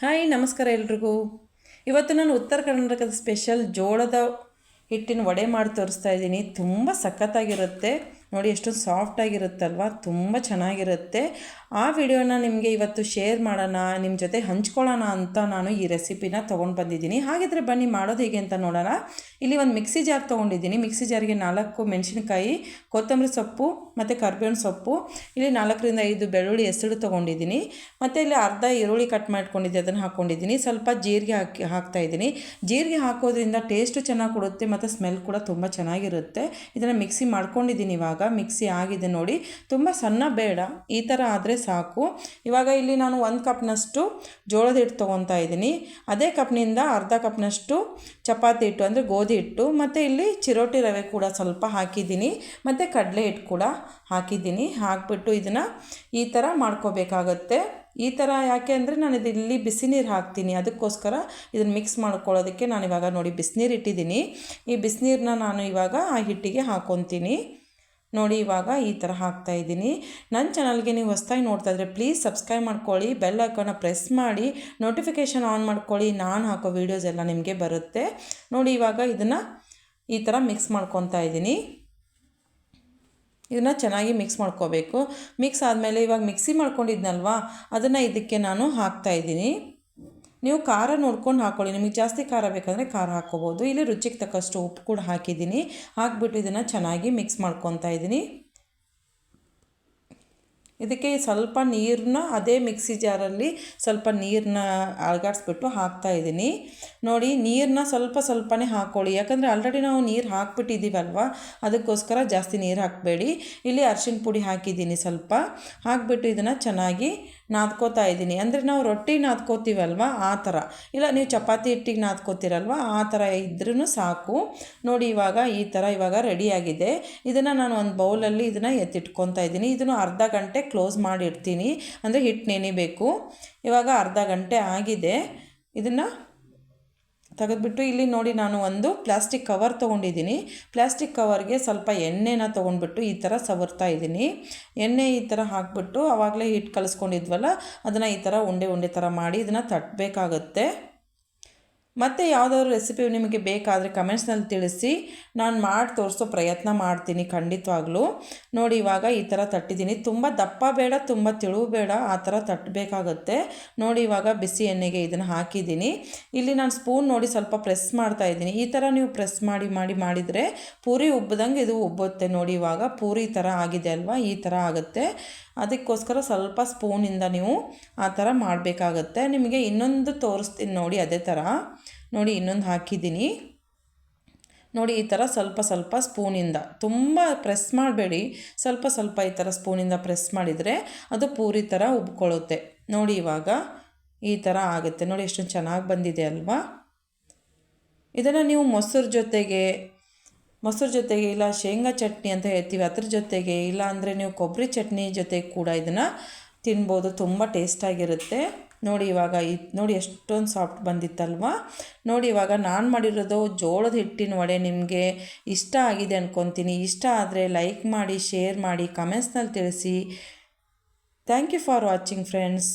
Hi, ನಮಸ್ಕಾರ ಎಲ್ರಿಗೂ. ಇವತ್ತು ನಾನು ಉತ್ತರ ಕರ್ನಾಟಕದ ಸ್ಪೆಷಲ್ ಜೋಳದ ಹಿಟ್ಟಿನ ವಡೆ ಮಾಡಿ ತೋರಿಸ್ತಾ ಇದ್ದೀನಿ. ತುಂಬ ಸಖತ್ತಾಗಿರುತ್ತೆ. ನೋಡಿ ಎಷ್ಟೊಂದು ಸಾಫ್ಟಾಗಿರುತ್ತಲ್ವ ತುಂಬ ಚೆನ್ನಾಗಿರುತ್ತೆ. ಆ ವಿಡಿಯೋನ ನಿಮಗೆ ಇವತ್ತು ಶೇರ್ ಮಾಡೋಣ ನಿಮ್ಮ ಜೊತೆ ಹಂಚ್ಕೊಳ್ಳೋಣ ಅಂತ ನಾನು ಈ ರೆಸಿಪಿನ ತೊಗೊಂಡು ಬಂದಿದ್ದೀನಿ. ಹಾಗಿದ್ರೆ ಬನ್ನಿ, ಮಾಡೋದು ಹೇಗೆ ಅಂತ ನೋಡೋಣ. ಇಲ್ಲಿ ಒಂದು ಮಿಕ್ಸಿ ಜಾರ್ ತೊಗೊಂಡಿದ್ದೀನಿ. ಮಿಕ್ಸಿ ಜಾರ್ಗೆ ನಾಲ್ಕು ಮೆಣಸಿನ್ಕಾಯಿ, ಕೊತ್ತಂಬರಿ ಸೊಪ್ಪು ಮತ್ತು ಕರ್ಬೇವಿನ ಸೊಪ್ಪು, ಇಲ್ಲಿ ನಾಲ್ಕರಿಂದ ಐದು ಬೆಳ್ಳುಳ್ಳಿ ಹೆಸರು ತೊಗೊಂಡಿದ್ದೀನಿ. ಮತ್ತು ಇಲ್ಲಿ ಅರ್ಧ ಈರುಳ್ಳಿ ಕಟ್ ಮಾಡ್ಕೊಂಡಿದ್ದೆ, ಅದನ್ನು ಹಾಕ್ಕೊಂಡಿದ್ದೀನಿ ಸ್ವಲ್ಪ ಜೀರಿಗೆ ಹಾಕಿ, ಹಾಕ್ತಾ ಇದ್ದೀನಿ. ಜೀರಿಗೆ ಹಾಕೋದ್ರಿಂದ ಟೇಸ್ಟು ಚೆನ್ನಾಗಿ ಕೊಡುತ್ತೆ, ಮತ್ತು ಸ್ಮೆಲ್ ಕೂಡ ತುಂಬ ಚೆನ್ನಾಗಿರುತ್ತೆ. ಇದನ್ನು ಮಿಕ್ಸಿ ಮಾಡ್ಕೊಂಡಿದ್ದೀನಿ ಇವಾಗ. ಮಿಕ್ಸಿ ಆಗಿದೆ ನೋಡಿ. ತುಂಬ ಸಣ್ಣ ಬೇಡ, ಈ ಥರ ಆದರೆ ಸಾಕು. ಇವಾಗ ಇಲ್ಲಿ ನಾನು ಒಂದು ಕಪ್ನಷ್ಟು ಜೋಳದ ಹಿಟ್ಟು ತೊಗೊತಾ ಇದ್ದೀನಿ. ಅದೇ ಕಪ್ನಿಂದ ಅರ್ಧ ಕಪ್ನಷ್ಟು ಚಪಾತಿ ಹಿಟ್ಟು, ಅಂದರೆ ಗೋಧಿ ಹಿಟ್ಟು, ಮತ್ತು ಇಲ್ಲಿ ಚಿರೋಟಿ ರವೆ ಕೂಡ ಸ್ವಲ್ಪ ಹಾಕಿದ್ದೀನಿ. ಮತ್ತು ಕಡಲೆ ಹಿಟ್ಟು ಕೂಡ ಹಾಕಿದ್ದೀನಿ. ಹಾಕಿಬಿಟ್ಟು ಇದನ್ನು ಈ ಥರ ಮಾಡ್ಕೋಬೇಕಾಗತ್ತೆ. ಈ ಥರ ಯಾಕೆ ಅಂದರೆ ನಾನು ಇದು ಇಲ್ಲಿ ಬಿಸಿ ನೀರು ಹಾಕ್ತೀನಿ. ಅದಕ್ಕೋಸ್ಕರ ಇದನ್ನು ಮಿಕ್ಸ್ ಮಾಡ್ಕೊಳ್ಳೋದಕ್ಕೆ ನಾನು ಇವಾಗ ನೋಡಿ ಬಿಸಿನೀರು ಇಟ್ಟಿದ್ದೀನಿ. ಈ ಬಿಸಿನೀರನ್ನ ನಾನು ಇವಾಗ ಆ ಹಿಟ್ಟಿಗೆ ಹಾಕ್ಕೊತೀನಿ ನೋಡಿ ಇವಾಗ ಈ ಥರ ಹಾಕ್ತಾ ಇದ್ದೀನಿ. ನನ್ನ ಚಾನಲ್ಗೆ ನೀವು ಹೊಸ್ದಾಗಿ ನೋಡ್ತಾ ಇದ್ರೆ ಪ್ಲೀಸ್ ಸಬ್ಸ್ಕ್ರೈಬ್ ಮಾಡ್ಕೊಳ್ಳಿ, ಬೆಲ್ ಐಕಾನ ಪ್ರೆಸ್ ಮಾಡಿ, ನೋಟಿಫಿಕೇಷನ್ ಆನ್ ಮಾಡ್ಕೊಳ್ಳಿ, ನಾನು ಹಾಕೋ ವೀಡಿಯೋಸ್ ಎಲ್ಲ ನಿಮಗೆ ಬರುತ್ತೆ. ನೋಡಿ ಇವಾಗ ಇದನ್ನು ಈ ಥರ ಮಿಕ್ಸ್ ಮಾಡ್ಕೊತಾ ಇದ್ದೀನಿ. ಇದನ್ನು ಚೆನ್ನಾಗಿ ಮಿಕ್ಸ್ ಮಾಡ್ಕೋಬೇಕು. ಮಿಕ್ಸ್ ಆದಮೇಲೆ ಇವಾಗ ಮಿಕ್ಸಿ ಮಾಡ್ಕೊಂಡಿದ್ನಲ್ವಾ, ಅದನ್ನು ಇದಕ್ಕೆ ನಾನು ಹಾಕ್ತಾಯಿದ್ದೀನಿ ನೀವು ಖಾರ ನೋಡ್ಕೊಂಡು ಹಾಕ್ಕೊಳ್ಳಿ ನಿಮಗೆ ಜಾಸ್ತಿ ಖಾರ ಬೇಕಂದರೆ ಖಾರ ಹಾಕ್ಕೋಬೋದು. ಇಲ್ಲಿ ರುಚಿಗೆ ತಕ್ಕಷ್ಟು ಉಪ್ಪು ಕೂಡ ಹಾಕಿದ್ದೀನಿ. ಹಾಕ್ಬಿಟ್ಟು ಇದನ್ನು ಚೆನ್ನಾಗಿ ಮಿಕ್ಸ್ ಮಾಡ್ಕೊತಾ ಇದ್ದೀನಿ. ಇದಕ್ಕೆ ಸ್ವಲ್ಪ ನೀರನ್ನ ಅದೇ ಮಿಕ್ಸಿ ಜಾರಲ್ಲಿ ಸ್ವಲ್ಪ ನೀರನ್ನ ಅಳಗಾಡಿಸ್ಬಿಟ್ಟು ಹಾಕ್ತಾ ಇದ್ದೀನಿ. ನೋಡಿ ನೀರನ್ನ ಸ್ವಲ್ಪ ಸ್ವಲ್ಪನೇ ಹಾಕ್ಕೊಳ್ಳಿ ಯಾಕಂದರೆ ಆಲ್ರೆಡಿ ನಾವು ನೀರು ಹಾಕ್ಬಿಟ್ಟಿದ್ದೀವಲ್ವ? ಅದಕ್ಕೋಸ್ಕರ ಜಾಸ್ತಿ ನೀರು ಹಾಕಬೇಡಿ. ಇಲ್ಲಿ ಅರ್ಶಿಣ ಪುಡಿ ಹಾಕಿದ್ದೀನಿ ಸ್ವಲ್ಪ. ಹಾಕ್ಬಿಟ್ಟು ಇದನ್ನು ಚೆನ್ನಾಗಿ ನಾದ್ಕೋತಾ ಇದ್ದೀನಿ. ಅಂದರೆ ನಾವು ರೊಟ್ಟಿ ನಾದ್ಕೋತೀವಲ್ವ? ಆ ಥರ. ಇಲ್ಲ, ನೀವು ಚಪಾತಿ ಹಿಟ್ಟಿಗೆ ನಾದ್ಕೋತೀರಲ್ವ? ಆ ಥರ ಇದ್ರೂ ಸಾಕು. ನೋಡಿ, ಇವಾಗ ಈ ಥರ ಇವಾಗ ರೆಡಿಯಾಗಿದೆ ಇದನ್ನು ನಾನು ಒಂದು ಬೌಲಲ್ಲಿ ಇದನ್ನು ಎತ್ತಿಟ್ಕೊತಾ ಇದ್ದೀನಿ. ಇದನ್ನು ಅರ್ಧ ಗಂಟೆ ಕ್ಲೋಸ್ ಮಾಡಿಡ್ತೀನಿ ಅಂದರೆ ಹಿಟ್ಟು ನೆನಿಬೇಕು ಇವಾಗ ಅರ್ಧ ಗಂಟೆ ಆಗಿದೆ. ಇದನ್ನು ತೆಗೆದುಬಿಟ್ಟು ಇಲ್ಲಿ ನೋಡಿ ನಾನು ಒಂದು ಪ್ಲಾಸ್ಟಿಕ್ ಕವರ್ ತೊಗೊಂಡಿದ್ದೀನಿ. ಪ್ಲಾಸ್ಟಿಕ್ ಕವರ್ಗೆ ಸ್ವಲ್ಪ ಎಣ್ಣೆನ ತೊಗೊಂಡ್ಬಿಟ್ಟು ಈ ಥರ ಸವರ್ತಾ ಇದ್ದೀನಿ. ಎಣ್ಣೆ ಈ ಥರ ಹಾಕ್ಬಿಟ್ಟು ಆವಾಗಲೇ ಹಿಟ್ಟು ಕಲಿಸ್ಕೊಂಡಿದ್ವಲ್ಲ, ಅದನ್ನು ಈ ಥರ ಉಂಡೆ ಉಂಡೆ ಥರ ಮಾಡಿ ಇದನ್ನು ತಟ್ಟಬೇಕಾಗತ್ತೆ ಮತ್ತು ಯಾವುದಾದ್ರು ರೆಸಿಪಿ ನಿಮಗೆ ಬೇಕಾದರೆ ಕಮೆಂಟ್ಸ್ನಲ್ಲಿ ತಿಳಿಸಿ. ನಾನು ಮಾಡಿ ತೋರಿಸೋ ಪ್ರಯತ್ನ ಮಾಡ್ತೀನಿ ಖಂಡಿತವಾಗ್ಲೂ. ನೋಡಿ, ಇವಾಗ ಈ ಥರ ತಟ್ಟಿದ್ದೀನಿ. ತುಂಬ ದಪ್ಪ ಬೇಡ, ತುಂಬ ತಿಳುವು ಬೇಡ, ಆ ಥರ ತಟ್ಟಬೇಕಾಗತ್ತೆ. ನೋಡಿ, ಇವಾಗ ಬಿಸಿ ಎಣ್ಣೆಗೆ ಇದನ್ನು ಹಾಕಿದ್ದೀನಿ. ಇಲ್ಲಿ ನಾನು ಸ್ಪೂನ್ ನೋಡಿ ಸ್ವಲ್ಪ ಪ್ರೆಸ್ ಮಾಡ್ತಾ ಇದ್ದೀನಿ. ಈ ಥರ ನೀವು ಪ್ರೆಸ್ ಮಾಡಿ ಮಾಡಿ, ಮಾಡಿದರೆ ಪೂರಿ ಉಬ್ಬದಂಗೆ ಇದು ಉಬ್ಬುತ್ತೆ. ನೋಡಿ, ಇವಾಗ ಪೂರಿ ಥರ ಆಗಿದೆ ಅಲ್ವಾ? ಈ ಥರ ಆಗುತ್ತೆ. ಅದಕ್ಕೋಸ್ಕರ ಸ್ವಲ್ಪ ಸ್ಪೂನಿಂದ ನೀವು ಆ ಥರ ಮಾಡಬೇಕಾಗತ್ತೆ. ನಿಮಗೆ ಇನ್ನೊಂದು ತೋರಿಸ್ತೀನಿ ನೋಡಿ, ಅದೇ ಥರ. ನೋಡಿ, ಇನ್ನೊಂದು ಹಾಕಿದ್ದೀನಿ. ನೋಡಿ, ಈ ಥರ ಸ್ವಲ್ಪ ಸ್ವಲ್ಪ ಸ್ಪೂನಿಂದ. ತುಂಬ ಪ್ರೆಸ್ ಮಾಡಬೇಡಿ. ಸ್ವಲ್ಪ ಸ್ವಲ್ಪ ಈ ಥರ ಸ್ಪೂನಿಂದ ಪ್ರೆಸ್ ಮಾಡಿದರೆ ಅದು ಪೂರಿ ಥರ ಉಬ್ಕೊಳ್ಳುತ್ತೆ. ನೋಡಿ, ಇವಾಗ ಈ ಥರ ಆಗುತ್ತೆ. ನೋಡಿ, ಎಷ್ಟು ಚೆನ್ನಾಗಿ ಬಂದಿದೆ ಅಲ್ವಾ? ಇದನ್ನು ನೀವು ಮೊಸರು ಜೊತೆಗೆ ಮೊಸರು ಜೊತೆಗೆ ಇಲ್ಲ ಶೇಂಗಾ ಚಟ್ನಿ ಅಂತ ಹೇಳ್ತೀವಿ. ಅದ್ರ ಜೊತೆಗೆ ಇಲ್ಲ ಅಂದರೆ ನೀವು ಕೊಬ್ಬರಿ ಚಟ್ನಿ ಜೊತೆ ಕೂಡ ಇದನ್ನು ತಿನ್ಬೋದು. ತುಂಬ ಟೇಸ್ಟಾಗಿರುತ್ತೆ ನೋಡಿ ಇವಾಗ ಇದು ನೋಡಿ ಎಷ್ಟೊಂದು ಸಾಫ್ಟ್ ಬಂದಿತ್ತಲ್ವ? ನೋಡಿ ಇವಾಗ ನಾನು ಮಾಡಿರೋದು ಜೋಳದ ಹಿಟ್ಟಿನ ವಡೆ ನಿಮಗೆ ಇಷ್ಟ ಆಗಿದೆ ಅಂದ್ಕೊತೀನಿ ಇಷ್ಟ ಆದರೆ ಲೈಕ್ ಮಾಡಿ ಶೇರ್ ಮಾಡಿ ಕಮೆಂಟ್ಸ್ನಲ್ಲಿ ತಿಳಿಸಿ. Thank you for watching friends